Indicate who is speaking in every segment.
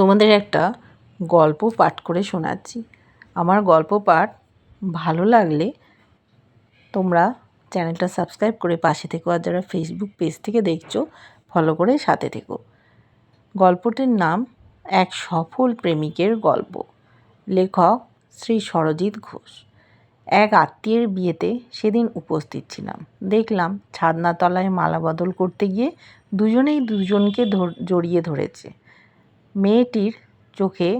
Speaker 1: তোমাদের একটা গল্প পাঠ করে শোনাচ্ছি। আমার গল্প পাঠ ভালো লাগলে তোমরা চ্যানেলটা সাবস্ক্রাইব করে পাশে থেকো আর যারা ফেসবুক পেজ থেকে দেখছ ফলো করে সাথে থেকো। গল্পটির নাম এক সফল প্রেমিকের গল্প। লেখক শ্রী সরজিৎ ঘোষ। এক আত্মীয়ের বিয়েতে সেদিন উপস্থিত ছিলাম। দেখলাম ছাদনাতলায় মালা বদল করতে গিয়ে দুজনেই দুজনকে জড়িয়ে ধরেছে। মেয়েটির চোখে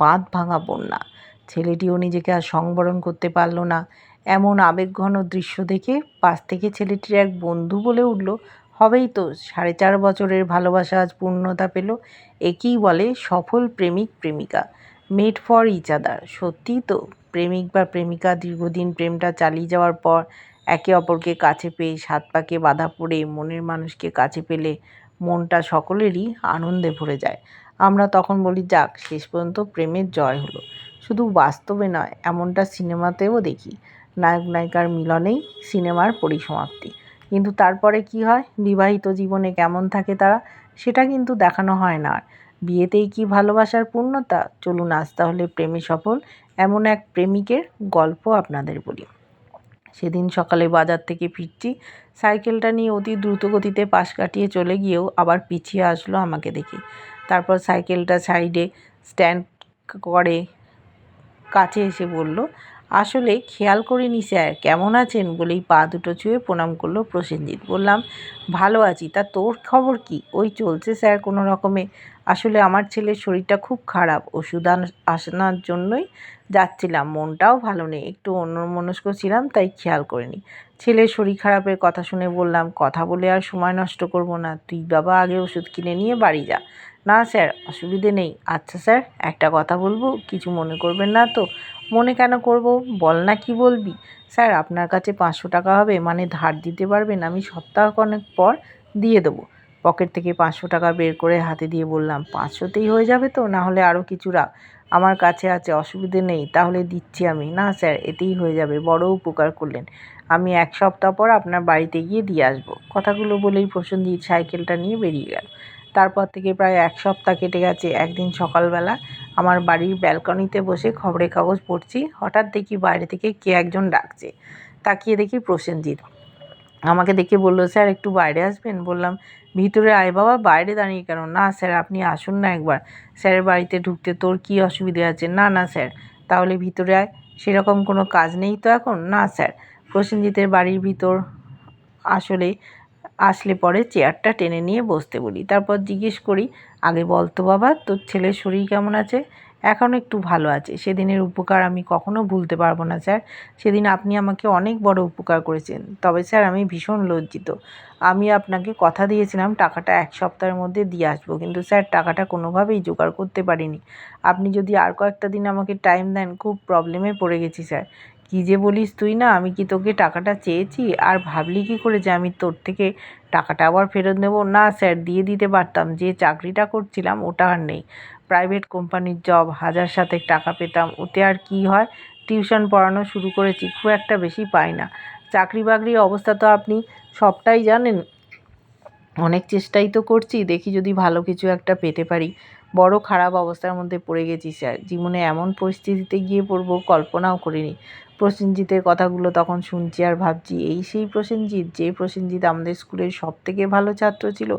Speaker 1: বাঁধ ভাঙা বন্যা। ছেলেটিও নিজেকে আর সংবরণ করতে পারল না। এমন আবেগঘন দৃশ্য দেখে পাশ থেকে ছেলেটির এক বন্ধু বলে উঠল, হবেই তো, সাড়ে চার বছরের ভালোবাসা আজ পূর্ণতা পেল। একেই বলে সফল প্রেমিক প্রেমিকা। মেড ফর ইচ আদার সত্যিই তো, প্রেমিক বা প্রেমিকা দীর্ঘদিন প্রেমটা চালিয়ে যাওয়ার পর একে অপরকে কাছে পেয়ে সাত পাকে বাধা পড়ে মনের মানুষকে কাছে পেলে মনটা সকলেরই আনন্দে ভরে যায়। আমরা তখন বলি, যাক, শেষ পর্যন্ত প্রেমের জয় হলো। শুধু বাস্তবে নয়, এমনটা সিনেমাতেও দেখি। নায়ক নায়িকার মিলনেই সিনেমার পরিসমাপ্তি। কিন্তু তারপরে কি হয়? বিবাহিত জীবনে কেমন থাকে তারা? সেটা কিন্তু দেখানো হয় না আর। বিয়েতেই কি ভালোবাসার পূর্ণতা? চলুন আজ তাহলে প্রেমে সফল এমন এক প্রেমিকের গল্প আপনাদের বলি। সেদিন সকালে বাজার থেকে ফিরছি। সাইকেলটা নিয়ে অতি দ্রুত গতিতে পাশ কাটিয়ে চলে গিয়েও আবার পিছিয়ে আসলো আমাকে দেখে। তারপর সাইকেলটা সাইডে স্ট্যান্ড করে কাছে এসে বলল, আসলে খেয়াল করিনি স্যার, কেমন আছেন? বলেই পা দুটো ছুঁয়ে প্রণাম করল প্রসেনজিৎ। বললাম, ভালো আছি, তা তোর খবর কি? ওই চলছে স্যার, কোনো রকমে আসলে আমার ছেলের শরীরটা খুব খারাপ। ওষুধ আসানোর জন্যই যাচ্ছিলাম। মনটাও ভালো নেই। একটু অন্যমনস্ক ছিলাম, তাই খেয়াল করিনি। ছেলের শরীর খারাপের কথা শুনে বললাম, কথা বলে আর সময় নষ্ট করব না। তুই বাবা আগে ওষুধ কিনে নিয়ে বাড়ি যা। না স্যার, অসুবিধে নেই। আচ্ছা স্যার, একটা কথা বলব? কিছু মনে করবেন না তো? মনে কেন করব? বল না কি বলবি? স্যার, আপনার কাছে পাঁচশো টাকা হবে। মানে ধার দিতে পারবেন? আমি সপ্তাহখানেক পর দিয়ে দেবো। পকেট থেকে পাঁচশো টাকা বের করে হাতে দিয়ে বললাম, পাঁচশোতেই হয়ে যাবে তো, না হলে আরও কিছু রাখ। আমার কাছে আছে, অসুবিধে নেই, তাহলে দিচ্ছি আমি। না স্যার, এতেই হয়ে যাবে, বড় উপকার করলেন। আমি এক সপ্তাহ পর আপনার বাড়িতে গিয়ে দিয়ে আসব। কথাগুলো বলেই প্রসেনজিৎ সাইকেলটা নিয়ে বেরিয়ে গেল। তারপর থেকে প্রায় এক সপ্তাহ কেটে গেছে। একদিন সকালবেলা আমার বাড়ির ব্যালকনিতে বসে খবরের কাগজ পড়ছি। হঠাৎ দেখি বাইরে থেকে কে একজন ডাকছে। তাকিয়ে দেখি প্রসেনজিৎ। আমাকে দেখে বলল, স্যার, একটু বাইরে আসবেন? বললাম, ভিতরে আয় বাবা, বাইরে দাঁড়িয়ে কেন? না, স্যার, আপনি আসুন না একবার। স্যারের বাড়িতে ঢুকতে তোর কি অসুবিধে আছে? না না, স্যার। তাহলে ভিতরে আয়। সেরকম কোনো কাজ নেই তো এখন? না, স্যার। প্রসেনজিতের বাড়ির ভিতর আসলে আসলে পরে চেয়ারটা টেনে নিয়ে বসতে বলি। তারপর জিজ্ঞেস করি, আগে বলতো বাবা, তোর ছেলের শরীর কেমন আছে? এখন একটু ভালো আছে। সেদিনের উপকার আমি কখনো ভুলতে পারব না, স্যার। সেদিন আপনি আমাকে অনেক বড় উপকার করেছেন। তবে, স্যার, আমি ভীষণ লজ্জিত। আমি আপনাকে কথা দিয়েছিলাম, টাকাটা এক সপ্তাহের মধ্যে দিয়ে আসব। কিন্তু, স্যার, টাকাটা কোনোভাবেই জোগাড় করতে পারিনি। আপনি যদি আর কয়েকটা দিন আমাকে টাইম দেন, খুব প্রবলেমে পড়ে গেছি, স্যার। কী যে বলিস তুই না, আমি কি তোকে টাকাটা চেয়েছি? আর ভাবলি কি করে যে আমি তোর থেকে টাকাটা আবার ফেরত নেব? না, স্যার, দিয়ে দিতে পারতাম। যে চাকরিটা করছিলাম, ওটা আর নেই। প্রাইভেট কোম্পানির জব, হাজার সাথে টাকা পেতাম, ওতে আর কি হয়? টিউশন পড়ানো শুরু করেছি, খুব একটা বেশি পাই না। চাকরি বাকরির অবস্থা তো আপনি সবটাই জানেন। অনেক চেষ্টাই তো করছি, দেখি যদি ভালো কিছু একটা পেতে পারি। বড় খারাপ অবস্থার মধ্যে পড়ে গেছি স্যার। জীবনে এমন পরিস্থিতিতে গিয়ে পড়ব, কল্পনাও করিনি। প্রসেনজিতের কথাগুলো তখন শুনছি আর ভাবছি, এই সেই প্রসেনজিৎ, যে প্রসেনজিৎ আমাদের স্কুলের সব থেকে ভালো ছাত্র ছিল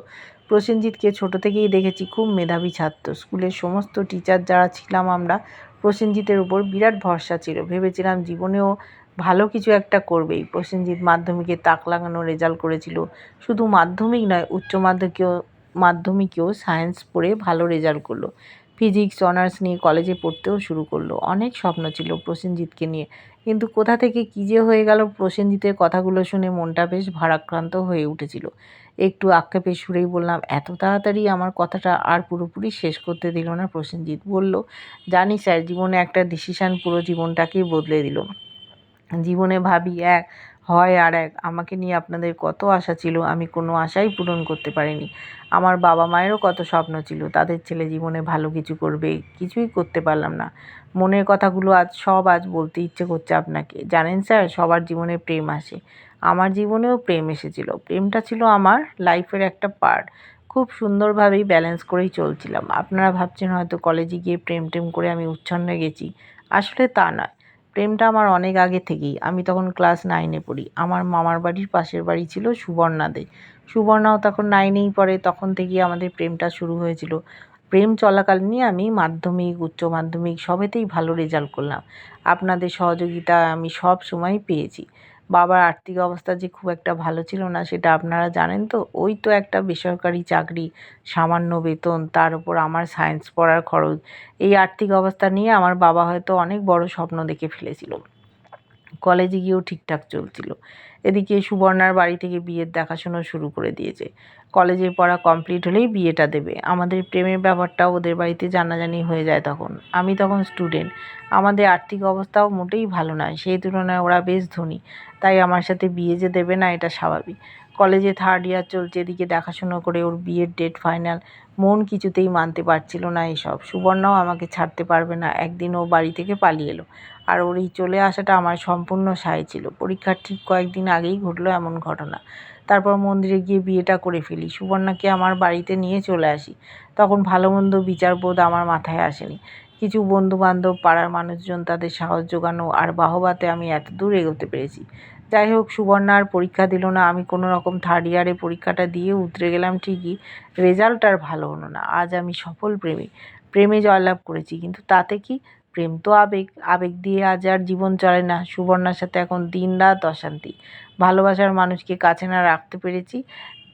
Speaker 1: প্রসেনজিৎকে ছোট থেকেই দেখেছি খুব মেধাবী ছাত্র। স্কুলের সমস্ত টিচার যারা ছিলাম আমরা, প্রসেনজিতের উপর বিরাট ভরসা ছিল। ভেবেছিলাম জীবনেও ভালো কিছু একটা করবেই। প্রসেনজিৎ মাধ্যমিকে তাক লাগানো রেজাল্ট করেছিল। শুধু মাধ্যমিক নয়, উচ্চ মাধ্যমিকেও মাধ্যমিকেও সায়েন্স পড়ে ভালো রেজাল্ট করল। ফিজিক্স অনার্স নিয়ে কলেজে পড়তেও শুরু করল। অনেক স্বপ্ন ছিল প্রসেনজিৎকে নিয়ে। কিন্তু কোথা থেকে কী যে হয়ে গেল প্রসেনজিতের কথাগুলো শুনে মনটা বেশ ভারাক্রান্ত হয়ে উঠেছিল। একটু আক্ষেপের সুরেই বললাম, এত তাড়াতাড়ি আমার কথাটা আর পুরোপুরি শেষ করতে দিল না? প্রসেনজিৎ বলল, জানি স্যার, জীবনে একটা ডিসিশান পুরো জীবনটাকেই বদলে দিল। জীবনে ভাবি, এক হয় আর এক, আমাকে নিয়ে আপনাদের কত আশা ছিল, আমি কোনো আশাই পূরণ করতে পারিনি। আমার বাবা মায়েরও কত স্বপ্ন ছিল, তাদের ছেলে জীবনে ভালো কিছু করবে, কিছুই করতে পারলাম না। মনের কথাগুলো আজ, সব আজ বলতে ইচ্ছে করছে আপনাকে। জানেন স্যার, সবার জীবনে প্রেম আসে। আমার জীবনেও প্রেম এসেছিল। প্রেমটা ছিল আমার লাইফের একটা পার্ট। খুব সুন্দরভাবেই ব্যালেন্স করেই চলছিলাম। আপনারা ভাবছেন হয়তো কলেজে গিয়ে প্রেম টেম করে আমি উচ্ছন্নে গেছি। আসলে তা নয়। প্রেমটা আমার অনেক আগে থেকেই। আমি তখন ক্লাস নাইনে পড়ি। আমার মামার বাড়ির পাশের বাড়ি ছিল সুবর্ণাদে সুবর্ণাও তখন নাইনেই পড়ে। তখন থেকেই আমাদের প্রেমটা শুরু হয়েছিল। প্রেম চলাকালীনই আমি মাধ্যমিক, উচ্চ মাধ্যমিক সবেতেই ভালো রেজাল্ট করলাম। আপনাদের সহযোগিতা আমি সব সময় পেয়েছি। বাবার আর্থিক অবস্থা যে খুব একটা ভালো ছিল না, সেটা আপনারা জানেন তো? ওই তো একটা বেসরকারি চাকরি, সামান্য বেতন, তার উপর আমার সায়েন্স পড়ার খরচ, এই আর্থিক অবস্থা নিয়ে আমার বাবা হয়তো অনেক বড় স্বপ্ন দেখে ফেলেছিল। কলেজে গিয়েও ঠিকঠাক চলছিল। এদিকে সুবর্ণার বাড়ি থেকে বিয়ের দেখাশোনা শুরু করে দিয়েছে। কলেজের পড়া কমপ্লিট হলেই বিয়েটা দেবে। আমাদের প্রেমের ব্যাপারটাও ওদের বাড়িতে জানাজানি হয়ে যায় তখন। আমি তখন স্টুডেন্ট। আমাদের আর্থিক অবস্থাও মোটেই ভালো নয়। সেই তুলনায় ওরা বেশ ধনী। তাই আমার সাথে বিয়ে যে দেবে না, এটা স্বাভাবিক। কলেজে থার্ড ইয়ার চলছে, এদিকে দেখাশুনো করে ওর বিয়ের ডেট ফাইনাল মন কিছুতেই মানতে পারছিল না এসব। সুবর্ণাও আমাকে ছাড়তে পারবে না। একদিন ও বাড়ি থেকে পালিয়ে এলো। আর ওর এই চলে আসাটা আমার সম্পূর্ণ সায় ছিল। পরীক্ষার ঠিক কয়েকদিন আগেই ঘটলো এমন ঘটনা। তারপর মন্দিরে গিয়ে বিয়েটা করে ফেলি। সুবর্ণাকে আমার বাড়িতে নিয়ে চলে আসি। তখন ভালো মন্দ বিচারবোধ আমার মাথায় আসেনি। কিছু বন্ধু বান্ধব পাড়ার মানুষজন তাদের সাহস জোগানো আর বাহবাতে আমি এত দূর এগোতে পেরেছি। যাই হোক, সুবর্ণা আর পরীক্ষা দিল না। আমি কোনো রকম থার্ড ইয়ারে পরীক্ষাটা দিয়ে উতরে গেলাম ঠিকই। রেজাল্ট আর ভালো হলো না। আজ আমি সফল প্রেমী। প্রেমে জয়লাভ করেছি। কিন্তু তাতে কি প্রেম তো আবেগ আবেগ দিয়ে আজ আর জীবন চলে না। সুবর্ণার সাথে এখন দিন রাত অশান্তি। ভালোবাসার মানুষকে কাছে না রাখতে পেরেছি,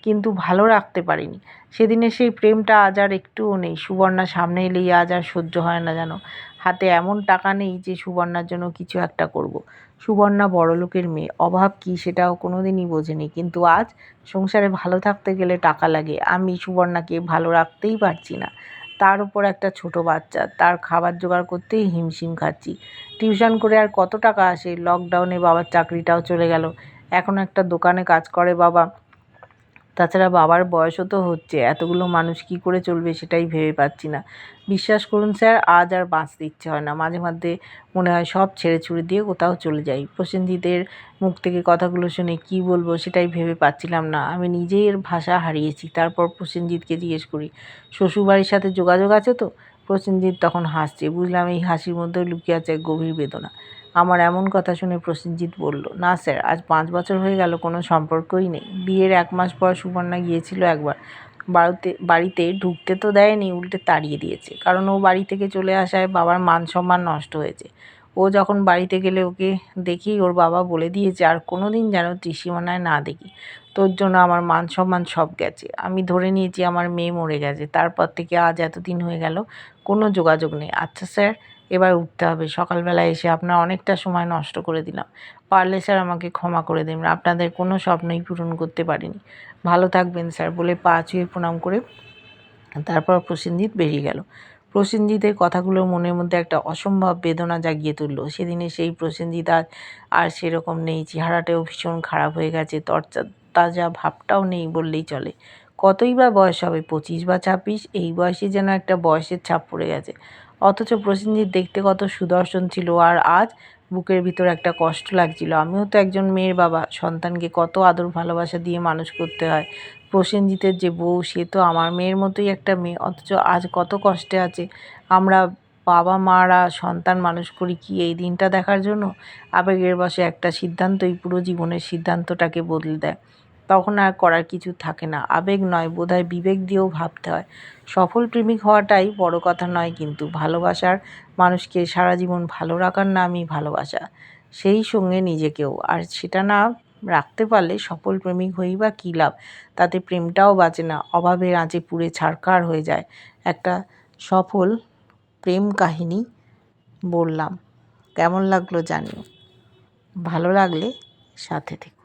Speaker 1: কিন্তু ভালো রাখতে পারিনি। সেদিনে সেই প্রেমটা আজ আর একটুও নেই। সুবর্ণা সামনে এলেই আজ আর সহ্য হয় না যেন। হাতে এমন টাকা নেই যে সুবর্ণার জন্য কিছু একটা করব। সুবর্ণা বড়লোকের মেয়ে। অভাব কি সেটাও কোনো দিনই বোঝেনি। কিন্তু আজ সংসারে ভালো থাকতে গেলে টাকা লাগে। আমি সুবর্ণাকে ভালো রাখতেই পারছি না। তার উপর একটা ছোট বাচ্চা। তার খাবার জোগাড় করতেই হিমশিম খাচ্ছি। টিউশন করে আর কত টাকা আসে? লকডাউনে বাবার চাকরিটাও চলে গেল। এখন একটা দোকানে কাজ করে বাবা। তাছাড়া বাবার বয়সও তো হচ্ছে, এতগুলো মানুষ কি করে চলবে সেটাই ভেবে পাচ্ছি না। বিশ্বাস করুন স্যার, আজ আর বাঁচতে ইচ্ছে হয় না। মাঝে মধ্যে মনে হয় সব ছেড়ে ছুড়ে দিয়ে কোথাও চলে যাই। প্রসেনজিতের মুখ থেকে কথাগুলো শুনে কি বলব সেটাই ভেবে পাচ্ছিলাম না। আমি নিজেই এর ভাষা হারিয়েছি। তারপর প্রসেনজিৎকে জিজ্ঞেস করি, শ্বশুরবাড়ির সাথে যোগাযোগ আছে তো? প্রসেনজিৎ তখন হাসছে। বুঝলাম এই হাসির মধ্যেও লুকিয়ে আছে গভীর বেদনা। আমার এমন কথা শুনে প্রসেনজিৎ বলল, না স্যার, আজ পাঁচ বছর হয়ে গেল, কোনো সম্পর্কই নেই। বিয়ের এক মাস পর সুবর্ণা গিয়েছিল একবার। বাড়িতে বাড়িতে ঢুকতে তো দেয়নি, উল্টে তাড়িয়ে দিয়েছে। কারণ ও বাড়ি থেকে চলে আসায় বাবার মান সম্মান নষ্ট হয়েছে। ও যখন বাড়িতে গেলে ওকে দেখি, ওর বাবা বলে দিয়েছে, আর কোনো দিন যেন ত্রিসীমানায় না দেখি। তোর জন্য আমার মান সম্মান সব গেছে। আমি ধরে নিয়েছি আমার মেয়ে মরে গেছে। তারপর থেকে আজ এতদিন হয়ে গেল, কোনো যোগাযোগ নেই। আচ্ছা স্যার এবার উঠতে হবে। সকালবেলায় এসে আপনার অনেকটা সময় নষ্ট করে দিলাম। পারলে স্যার আমাকে ক্ষমা করে দেবেন আপনাদের কোনো স্বপ্নই পূরণ করতে পারিনি। ভালো থাকবেন স্যার বলে পা চুয়ে প্রণাম করে তারপর প্রসেনজিৎ বেরিয়ে গেল। প্রসেনজিতের কথাগুলো মনের মধ্যে একটা অসম্ভব বেদনা জাগিয়ে তুললো। সেদিনে সেই প্রসেনজিৎ আর আর সেরকম নেই। চেহারাটাও ভীষণ খারাপ হয়ে গেছে। তরচা, তাজা ভাবটাও নেই বললেই চলে। কতই বা বয়স হবে, পঁচিশ বা ছাব্বিশ, এই বয়সে যেন একটা বয়সের ছাপ পড়ে গেছে। অথচ প্রসেনজিৎ দেখতে কত সুদর্শন ছিল, আর আজ বুকের ভিতর একটা কষ্ট লাগছিল। আমিও তো একজন মেয়ের বাবা, সন্তানকে কত আদর ভালোবাসা দিয়ে মানুষ করতে হয়। প্রসেনজিতের যে বউ, সে তো আমার মেয়ের মতোই একটা মেয়ে, অথচ আজ কত কষ্টে আছে। আমরা বাবা মারা সন্তান মানুষ করি কি এই দিনটা দেখার জন্য? আবেগের বসে একটা সিদ্ধান্তই পুরো জীবনের সিদ্ধান্তটাকে বদলে দেয়। তখন আর করার কিছু থাকে না। আবেগ নয়, বোধহয় বিবেক দিয়েও ভাবতে হয়। সফল প্রেমিক হওয়াটাই বড় কথা নয় কিন্তু ভালোবাসার মানুষকে সারা জীবন ভালো রাখার নামই ভালোবাসা, সেই সঙ্গে নিজেকেও। আর সেটা না রাখতে পারলে সফল প্রেমিক হই বা কী লাভ? তাতে প্রেমটাও বাঁচে না, অভাবের আঁচে পুড়ে ছাড়কার হয়ে যায়। একটা সফল প্রেম কাহিনী বললাম। কেমন লাগল জানিও। ভালো লাগলে সাথে থেকে